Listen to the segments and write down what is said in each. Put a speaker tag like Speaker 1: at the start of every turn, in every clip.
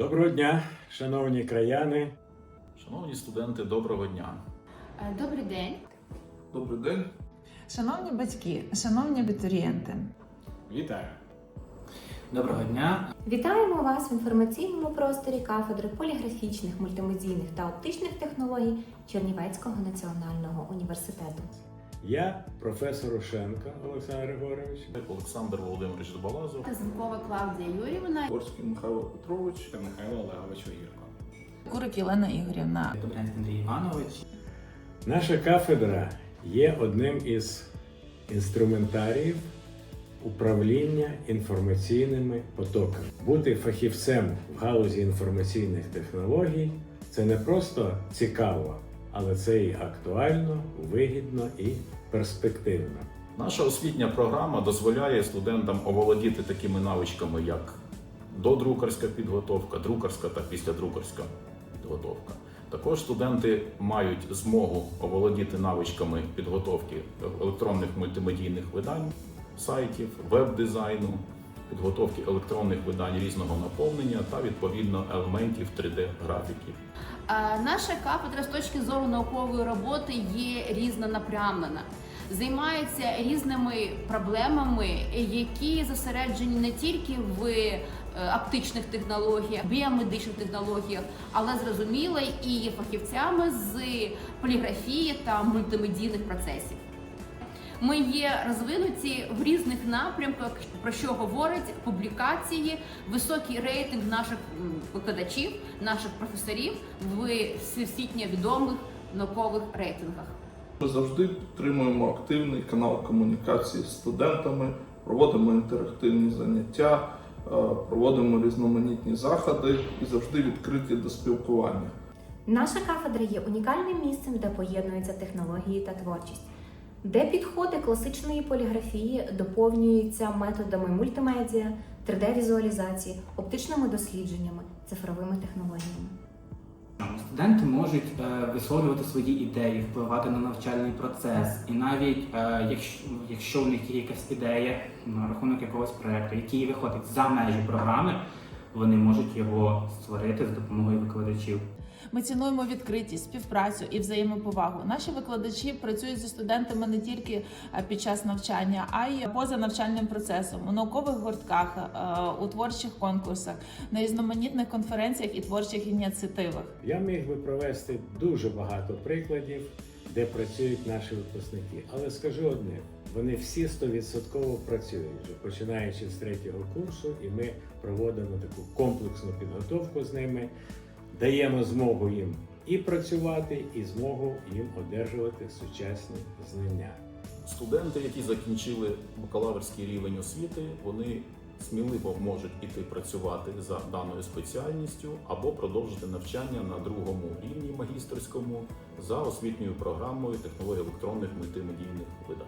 Speaker 1: Доброго дня, шановні краяни.
Speaker 2: Шановні студенти, доброго дня.
Speaker 3: Е, Добрий день.
Speaker 4: Добрий день.
Speaker 5: Шановні батьки, шановні абітурієнти,
Speaker 6: Вітаю! Доброго дня!
Speaker 3: Вітаємо вас в інформаційному просторі кафедри поліграфічних, мультимедійних та оптичних технологій Чернівецького національного університету.
Speaker 1: Я професор Ушенко Олександр Григорович.
Speaker 2: Олександр Володимирович Добалазов.
Speaker 3: Казанкова Клавдія Юрівна.
Speaker 4: Горський Михайло Петрович.
Speaker 6: Та Михайло Олегович Огірко.
Speaker 5: Курик Єлена Ігорівна.
Speaker 6: Добрянський Андрій Іванович.
Speaker 1: Наша кафедра є одним із інструментаріїв управління інформаційними потоками. Бути фахівцем в галузі інформаційних технологій це не просто цікаво, але це і актуально, вигідно і перспективно.
Speaker 2: Наша освітня програма дозволяє студентам оволодіти такими навичками, як додрукарська підготовка, друкарська та післядрукарська підготовка. Також студенти мають змогу оволодіти навичками підготовки електронних мультимедійних видань, сайтів, веб-дизайну, підготовки електронних видань різного наповнення та відповідно елементів 3D-графіки.
Speaker 3: Наша кафедра з точки зору наукової роботи є різнонапрямлена. Займається різними проблемами, які зосереджені не тільки в е, оптичних технологіях, біомедичних технологіях, але зрозуміло і фахівцями з поліграфії та мультимедійних процесів. Ми є розвинуті в різних напрямках, про що говорять публікації, високий рейтинг наших викладачів, наших професорів в всесвітньо відомих наукових рейтингах.
Speaker 4: Ми завжди підтримуємо активний канал комунікації з студентами, проводимо інтерактивні заняття, е, проводимо різноманітні заходи і завжди відкриті до спілкування.
Speaker 7: Наша кафедра є унікальним місцем, де поєднуються технології та творчість, де підходи класичної поліграфії доповнюються методами мультимедіа, 3D-візуалізації, оптичними дослідженнями, цифровими технологіями.
Speaker 6: Студенти можуть е, висловлювати свої ідеї, впливати на навчальний процес. І навіть е, якщо, якщо у них є якась ідея на рахунок якогось проекту, який виходить за межі програми, вони можуть його створити за допомогою викладачів.
Speaker 5: Ми цінуємо відкритість, співпрацю і взаємоповагу. Наші викладачі працюють зі студентами не тільки е, під час навчання, а й поза навчальним процесом у наукових гуртках, е, у творчих конкурсах, на різноманітних конференціях і творчих ініціативах.
Speaker 1: Я міг би провести дуже багато прикладів, де працюють наші випускники. Але скажу одне: вони всі 100% працюють починаючи з третього курсу, і ми проводимо таку комплексну підготовку з ними, даємо змогу їм і працювати, і змогу їм одержувати сучасні знання.
Speaker 2: Студенти, які закінчили бакалаврський рівень освіти, вони сміливо можуть іти працювати за даною спеціальністю або продовжити навчання на другому рівні магістерському за освітньою програмою технологій електронних мультимедійних видань.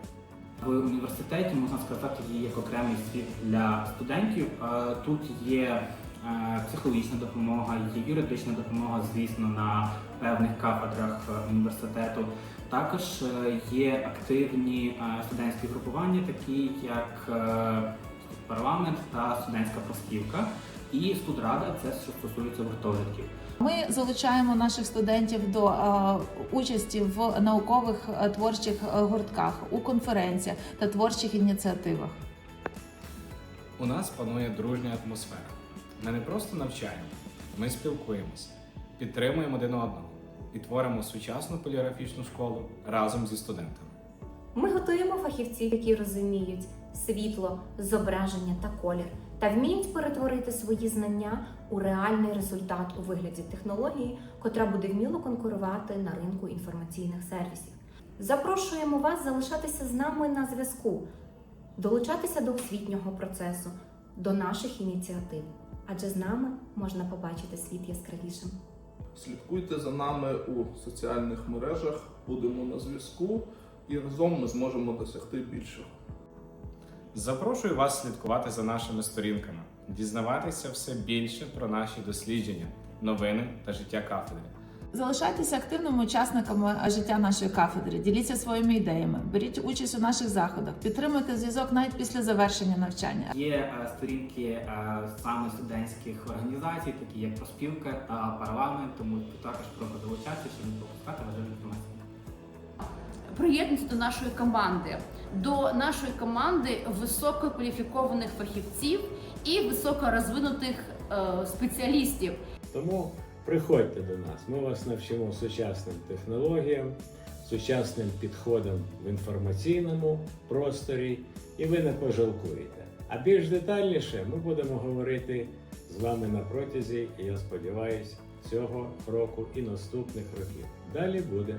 Speaker 6: В університеті можна сказати, є як окремий світ для студентів. Е, Тут є психологічна допомога, є юридична допомога, звісно, на певних кафедрах е, університету. Також е, є активні е, студентські групування, такі як е, парламент та студентська профспілка. І студрада це що стосується гуртожитків.
Speaker 5: Ми залучаємо наших студентів до е, участі в наукових е, творчих е, гуртках, у конференціях та творчих ініціативах.
Speaker 8: У нас панує дружня атмосфера. Ми не просто навчаємо, ми спілкуємося, підтримуємо один одного і творимо сучасну поліграфічну школу разом зі студентами.
Speaker 7: Ми готуємо фахівців, які розуміють світло, зображення та колір, та вміють перетворити свої знання у реальний результат у вигляді технології, котра буде вміло конкурувати на ринку інформаційних сервісів. Запрошуємо вас залишатися з нами на зв'язку, долучатися до освітнього процесу, до наших ініціатив, адже з нами можна побачити світ яскравішим.
Speaker 4: Слідкуйте за нами у соціальних мережах, будемо на зв'язку і разом ми зможемо досягти більшого.
Speaker 8: Запрошую вас слідкувати за нашими сторінками, дізнаватися все більше про наші дослідження, новини та життя кафедри.
Speaker 5: Залишайтеся активними учасниками життя нашої кафедри, діліться своїми ідеями, беріть участь у наших заходах, підтримуйте зв'язок навіть після завершення навчання.
Speaker 6: Є е, сторінки е, саме студентських організацій, такі як проспілка та парламент, тому також прошу долучатися, щоб не пропускати важливі інформації.
Speaker 3: Приєднуйтесь до нашої команди, до нашої команди висококваліфікованих фахівців і високорозвинутих е, спеціалістів.
Speaker 1: Тому приходьте до нас. Ми вас навчимо сучасним технологіям, сучасним підходам в інформаційному просторі, і ви не пожалкуєте. А більш детальніше ми будемо говорити з вами на протязі, я сподіваюся, цього року і наступних років. Далі буде.